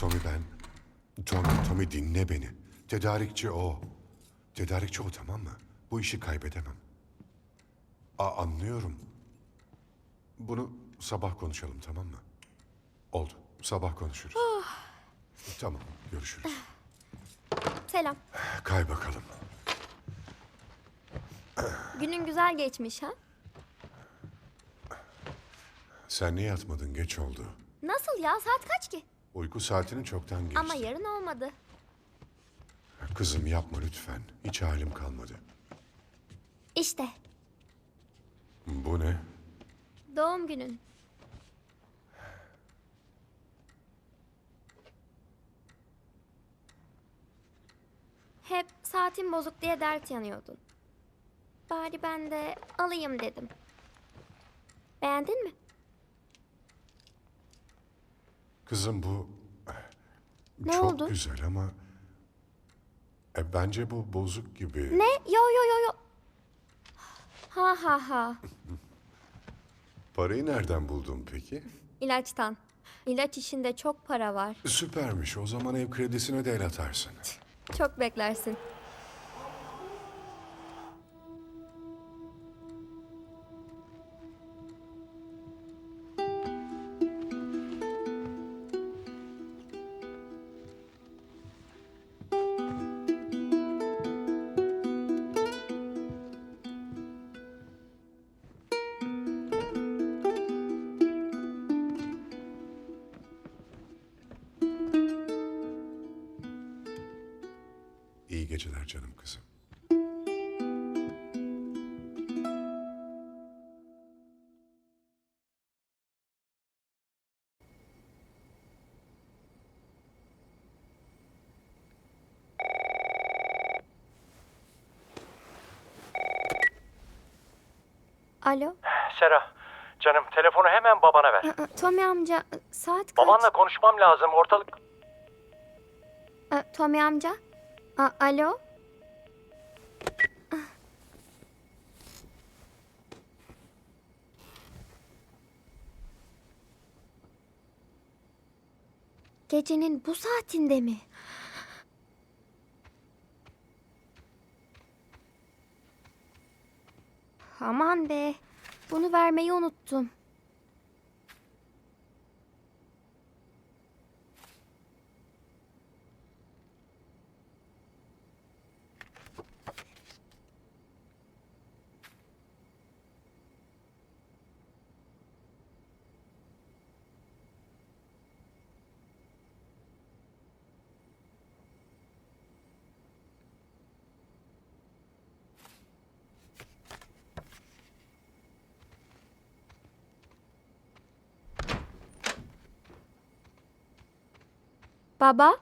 Tommy ben... Tommy, Tommy dinle beni. Tedarikçi o. Tedarikçi o tamam mı? Bu işi kaybedemem. Aa, anlıyorum. Bunu sabah konuşalım tamam mı? Oldu. Sabah konuşuruz. tamam. Görüşürüz. Selam. Kay bakalım. Günün güzel geçmiş ha? Sen niye yatmadın? Geç oldu. Nasıl ya? Saat kaç ki? Uyku saatini çoktan geçti. Ama yarın olmadı. Kızım yapma lütfen. Hiç halim kalmadı. İşte Bu ne? doğum günün. Hep saatin bozuk diye dert yanıyordun. Bari ben de alayım dedim. Beğendin mi? Kızım bu... Ne çok oldu? güzel ama... E, bence bu bozuk gibi. Ne? Yo yo yo yo. Ha ha ha. Parayı nereden buldun peki? İlaçtan. İlaç işinde çok para var. Süpermiş. O zaman ev kredisine de el atarsın. Çok beklersin. Geceler canım kızım. Alo. Sera, canım telefonu hemen babana ver. Aa, Tommy amca saat kaç? Babanla konuşmam lazım. Ortalık... Aa, Tommy amca. Aa, alo. Gecenin bu saatinde mi? Aman be. Bunu vermeyi unuttum. Baba?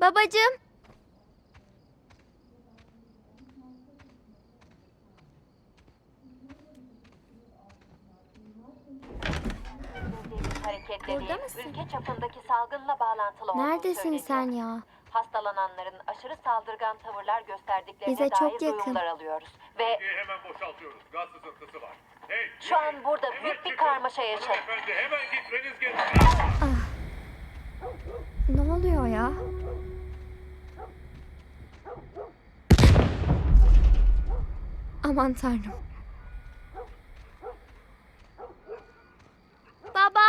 Babacığım. hareketleri Burada mısın? ülke çapındaki salgınla bağlantılı olduğu Neredesin söyleniyor. sen ya? Hastalananların aşırı saldırgan tavırlar gösterdiklerine Bize çok dair yakın. duyumlar alıyoruz. Ve Bölgeyi hemen boşaltıyoruz. Gaz sızıntısı var. Hey, Şu an yürü. burada Hemen büyük bir çıkın. karmaşa yaşanıyor. Hanımefendi hemen gitmeniz gerekiyor. Ne oluyor ya? Aman tanrım. Baba!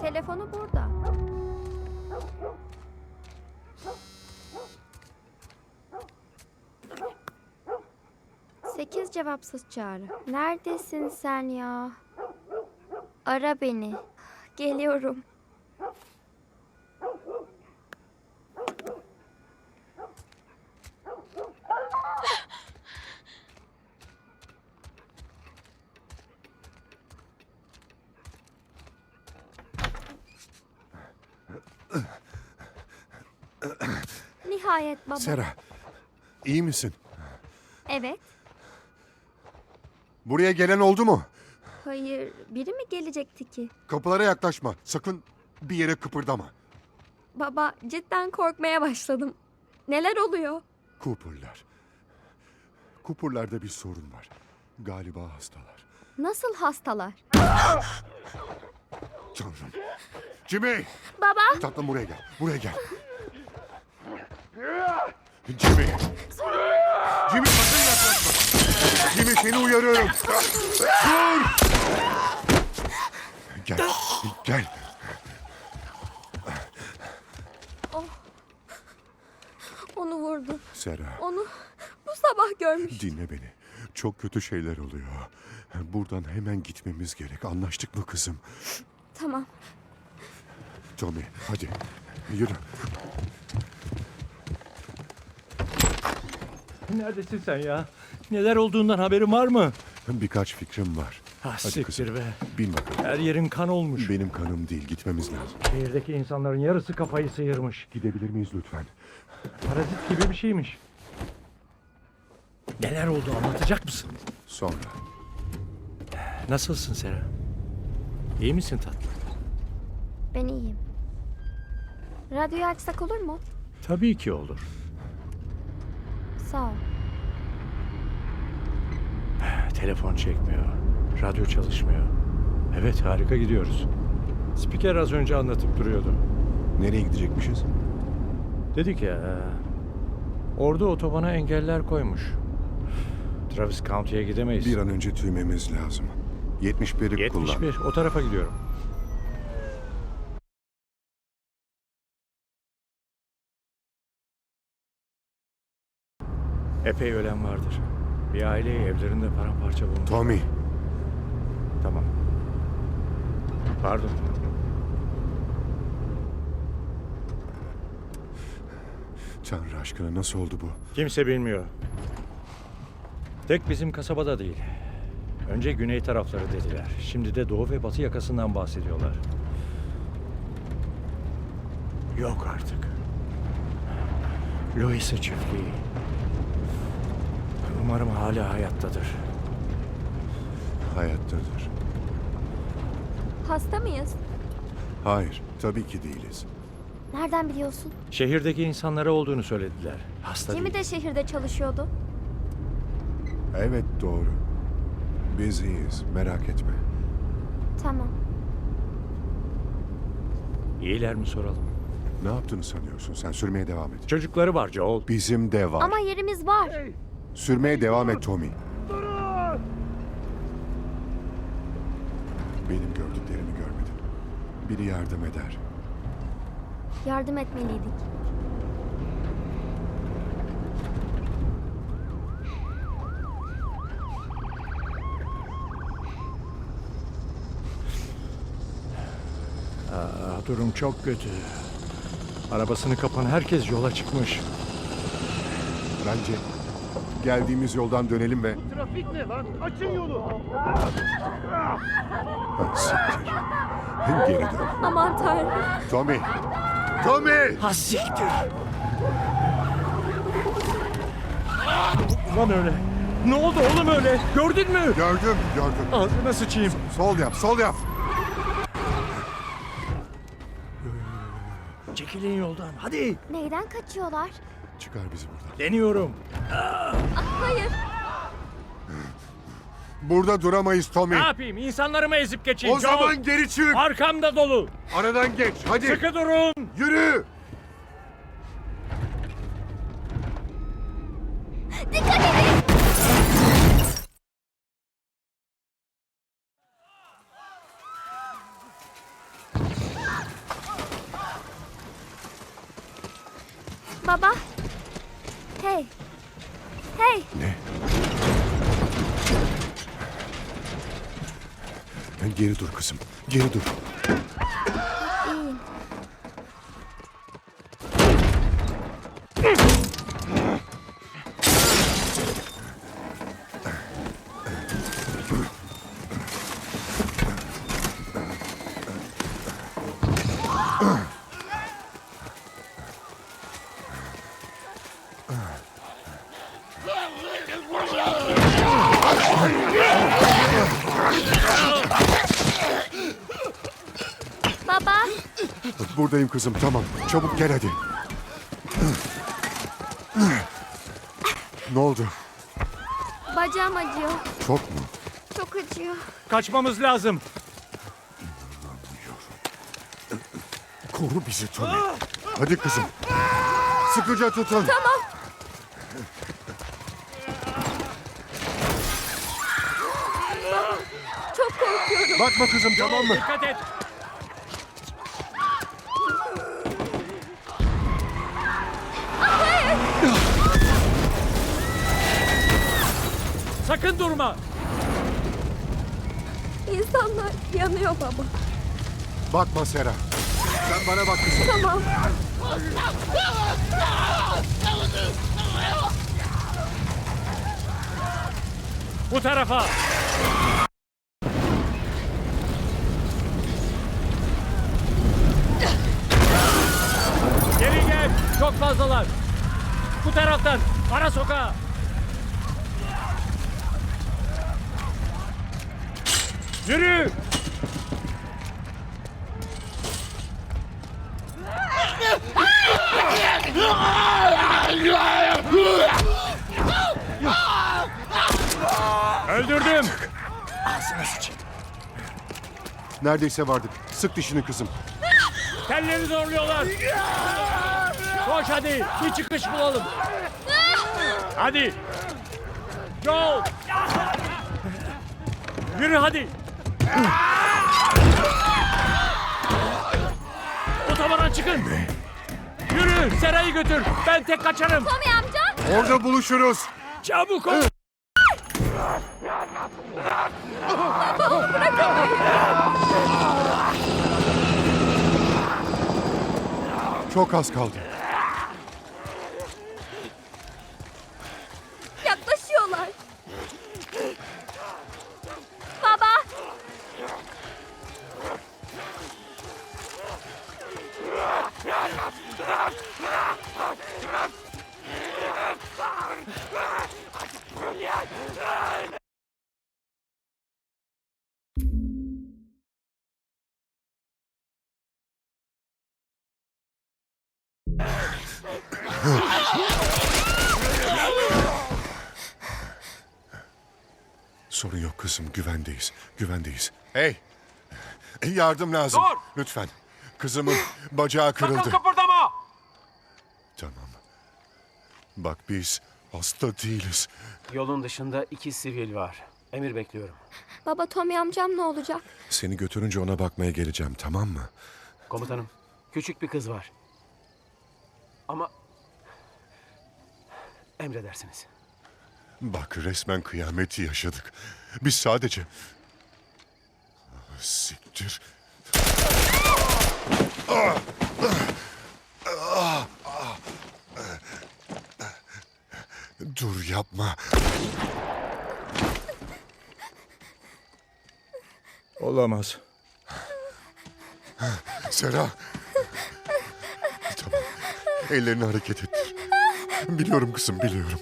Telefonu burada. Sekiz cevapsız çağrı. Neredesin sen ya? Ara beni. Geliyorum. Nihayet baba. Sera, iyi misin? Evet. Buraya gelen oldu mu? Hayır, biri mi gelecekti ki? Kapılara yaklaşma. Sakın bir yere kıpırdama. Baba, cidden korkmaya başladım. Neler oluyor? Cooper'lar. Cooper'larda bir sorun var. Galiba hastalar. Nasıl hastalar? Tanrım. Jimmy! Baba, Tatlım buraya gel. Buraya gel. Jimmy! Jimmy sakın yaklaşma. Jimmy seni uyarıyorum. Dur! Gel. Gel. onu vurdu. Sera Onu bu sabah görmüş. dinle beni. Çok kötü şeyler oluyor. Buradan hemen gitmemiz gerek. Anlaştık mı kızım? Tamam. Tommy hadi yürü. Neredesin sen ya? Neler olduğundan haberin var mı? Birkaç fikrim var. Ha Hadi siktir kızım. be. Bin bakalım. Her yerin kan olmuş. Benim kanım değil gitmemiz lazım. Şehirdeki insanların yarısı kafayı sıyırmış. Gidebilir miyiz lütfen? Parazit gibi bir şeymiş. Neler oldu anlatacak mısın? Sonra. Nasılsın Sera? İyi misin tatlım? Ben iyiyim. Radyoyu açsak olur mu? Tabii ki olur. Sağ ol. Telefon çekmiyor. Radyo çalışmıyor. Evet harika gidiyoruz. Spiker az önce anlatıp duruyordu. Nereye gidecekmişiz? Dedik ya. e, Orada otobana engeller koymuş. Travis County'ye gidemeyiz. Bir an önce tüymemiz lazım. 71'i kullan. 71. O tarafa gidiyorum. Epey ölen vardır. Bir aileyi evlerinde paramparça bulmuş. Tommy, Tamam. Pardon. Tanrı aşkına nasıl oldu bu? Kimse bilmiyor. Tek bizim kasabada değil. Önce güney tarafları dediler. Şimdi de doğu ve batı yakasından bahsediyorlar. Yok artık. Louis'e çiftliği. Umarım hala hayattadır. Hayattadır. Hasta mıyız? Hayır, tabii ki değiliz. Nereden biliyorsun? Şehirdeki insanlara olduğunu söylediler. Hasta Jimmy değil. de şehirde çalışıyordu. Evet doğru. Biz iyiyiz, merak etme. Tamam. İyiler mi soralım? Ne yaptığını sanıyorsun? Sen sürmeye devam et. Çocukları var Joel. Bizim de var. Ama yerimiz var. Sürmeye devam et Tommy. Benim gördüklerimi görmedin. Biri yardım eder. Yardım etmeliydik. Aa, durum çok kötü. Arabasını kapan herkes yola çıkmış. Bence geldiğimiz yoldan dönelim ve... Trafik ne lan? Açın yolu. Ha, siktir. Geri dön. Aman tanrım. Tommy! Tommy! Ha siktir. Lan öyle. Ne oldu oğlum öyle? Gördün mü? Gördüm, gördüm. Ağzına sıçayım. Sol yap, sol yap. Çekilin yoldan. Hadi. Neyden kaçıyorlar? Çıkar bizi buradan. Deniyorum. Hayır. Burada duramayız Tommy. Ne yapayım? İnsanlarımı ezip geçeyim. O Joel. zaman geri çık. Arkamda dolu. Aradan geç. Hadi. Sıkı durun. Yürü. Baba. Hey. Hey. Ne? Geri dur kızım. Geri dur. Baba, Buradayım kızım tamam. Çabuk gel hadi. Ne oldu? bacağım acıyor. Çok mu? Çok acıyor. Kaçmamız lazım. Koru bizi Tommy. Hadi kızım. Sıkıca tutun. Tamam. Bakma kızım tamam mı? Dikkat et. Sakın durma. İnsanlar yanıyor baba. Bakma Sera. Sen bana bak kızım. Tamam. Bu tarafa. Bu taraftan. Ara sokağa. Yürü. Öldürdüm. Neredeyse vardık. Sık dişini kızım. Telleri zorluyorlar. Koş hadi. Bir çıkış bulalım. Hadi. Yol. Yürü hadi. Otobana çıkın. Yürü. Serayı götür. Ben tek kaçarım. Tommy amca. Orada buluşuruz. Çabuk ol. Çok az kaldı. Sorun yok kızım. Güvendeyiz. Güvendeyiz. Hey. Yardım lazım. Dur! Lütfen. Kızımın bacağı kırıldı. Sakın kıpırdama. Tamam. Bak biz hasta değiliz. Yolun dışında iki sivil var. Emir bekliyorum. Baba Tommy amcam ne olacak? Seni götürünce ona bakmaya geleceğim tamam mı? Komutanım, küçük bir kız var. Ama emredersiniz. Bak resmen kıyameti yaşadık. Biz sadece... Ah, Siktir. Dur yapma. Olamaz. Sera. Tamam. Ellerini hareket ettir. Biliyorum kızım biliyorum.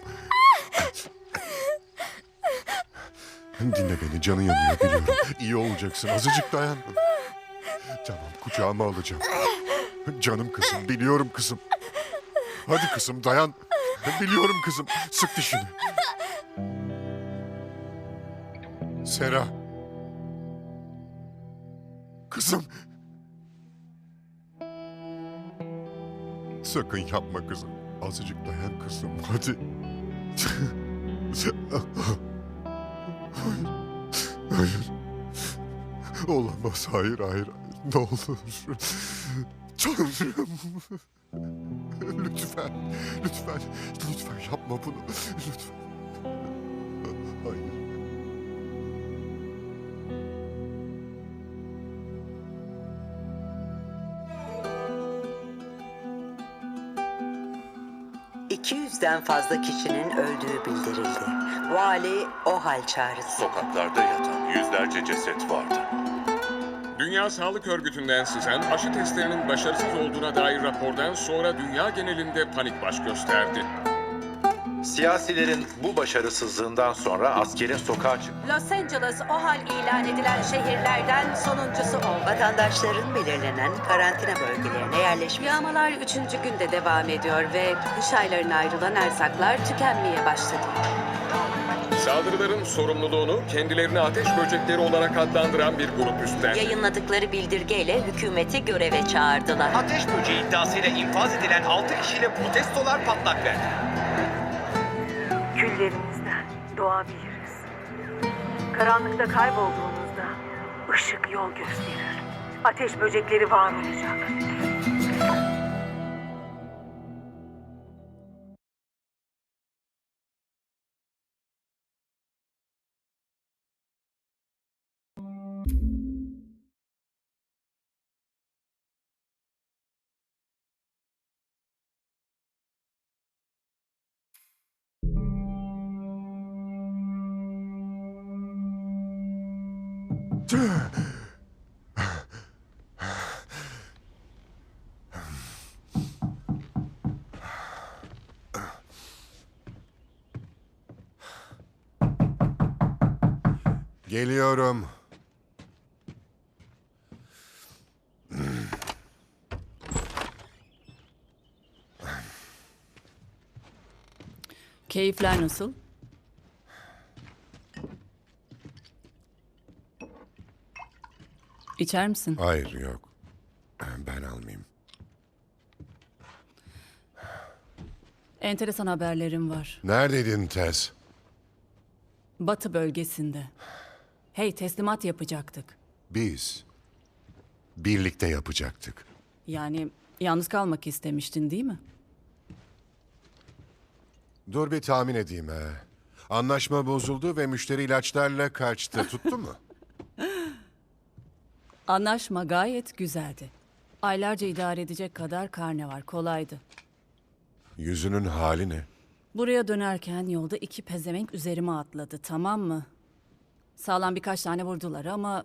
Dinle beni canın yanıyor biliyorum. İyi olacaksın azıcık dayan. Tamam kucağıma alacağım. Canım kızım biliyorum kızım. Hadi kızım dayan. Biliyorum kızım. Sık dişini. Sera. Kızım. Sakın yapma kızım. Azıcık dayan kızım. Hadi. Hayır. Hayır. Olamaz. Hayır, hayır. Ne olur. Tanrım. Lütfen. Lütfen. Lütfen yapma bunu. Lütfen. 200'den fazla kişinin öldüğü bildirildi. Vali o hal çağrısı. Sokaklarda yatan yüzlerce ceset vardı. Dünya Sağlık Örgütü'nden sızan aşı testlerinin başarısız olduğuna dair rapordan sonra dünya genelinde panik baş gösterdi. Siyasilerin bu başarısızlığından sonra askerin sokağa çık Los Angeles o hal ilan edilen şehirlerden sonuncusu oldu. Vatandaşların belirlenen karantina bölgelerine yerleşmesi. Yağmalar üçüncü günde devam ediyor ve kış aylarına ayrılan erzaklar tükenmeye başladı. Saldırıların sorumluluğunu kendilerini ateş böcekleri olarak adlandıran bir grup üstlendi. Yayınladıkları bildirgeyle hükümeti göreve çağırdılar. Ateş böceği iddiasıyla infaz edilen 6 kişiyle protestolar patlak verdi. Küllerimizden doğabiliriz. Karanlıkta kaybolduğumuzda ışık yol gösterir. Ateş böcekleri var olacak. Geliyorum. Keyifler nasıl? İçer misin? Hayır yok. Ben almayayım. Enteresan haberlerim var. Neredeydin Tess? Batı bölgesinde. Hey teslimat yapacaktık. Biz. Birlikte yapacaktık. Yani yalnız kalmak istemiştin değil mi? Dur bir tahmin edeyim he. Anlaşma bozuldu ve müşteri ilaçlarla kaçtı. Tuttu mu? Anlaşma gayet güzeldi. Aylarca idare edecek kadar karne var. Kolaydı. Yüzünün hali ne? Buraya dönerken yolda iki pezevenk üzerime atladı tamam mı? Sağlam birkaç tane vurdular ama...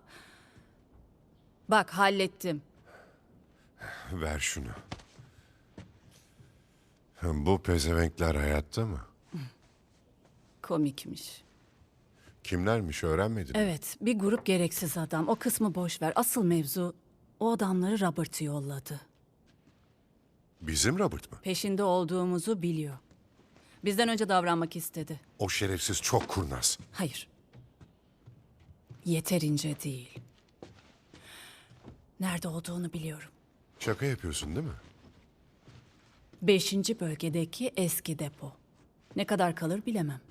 Bak hallettim. Ver şunu. Bu pezevenkler hayatta mı? Komikmiş. Kimlermiş öğrenmedin mi? Evet bir grup gereksiz adam. O kısmı boş ver. Asıl mevzu o adamları Robert'ı yolladı. Bizim Robert mı? Peşinde olduğumuzu biliyor. Bizden önce davranmak istedi. O şerefsiz çok kurnaz. Hayır. Yeterince değil. Nerede olduğunu biliyorum. Şaka yapıyorsun değil mi? Beşinci bölgedeki eski depo. Ne kadar kalır bilemem.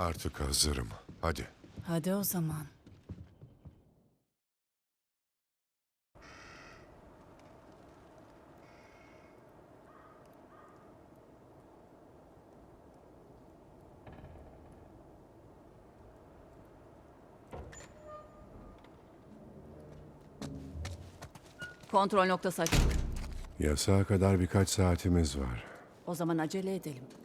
Artık hazırım. Hadi. Hadi o zaman. Kontrol noktası açık. Yasağa kadar birkaç saatimiz var. O zaman acele edelim.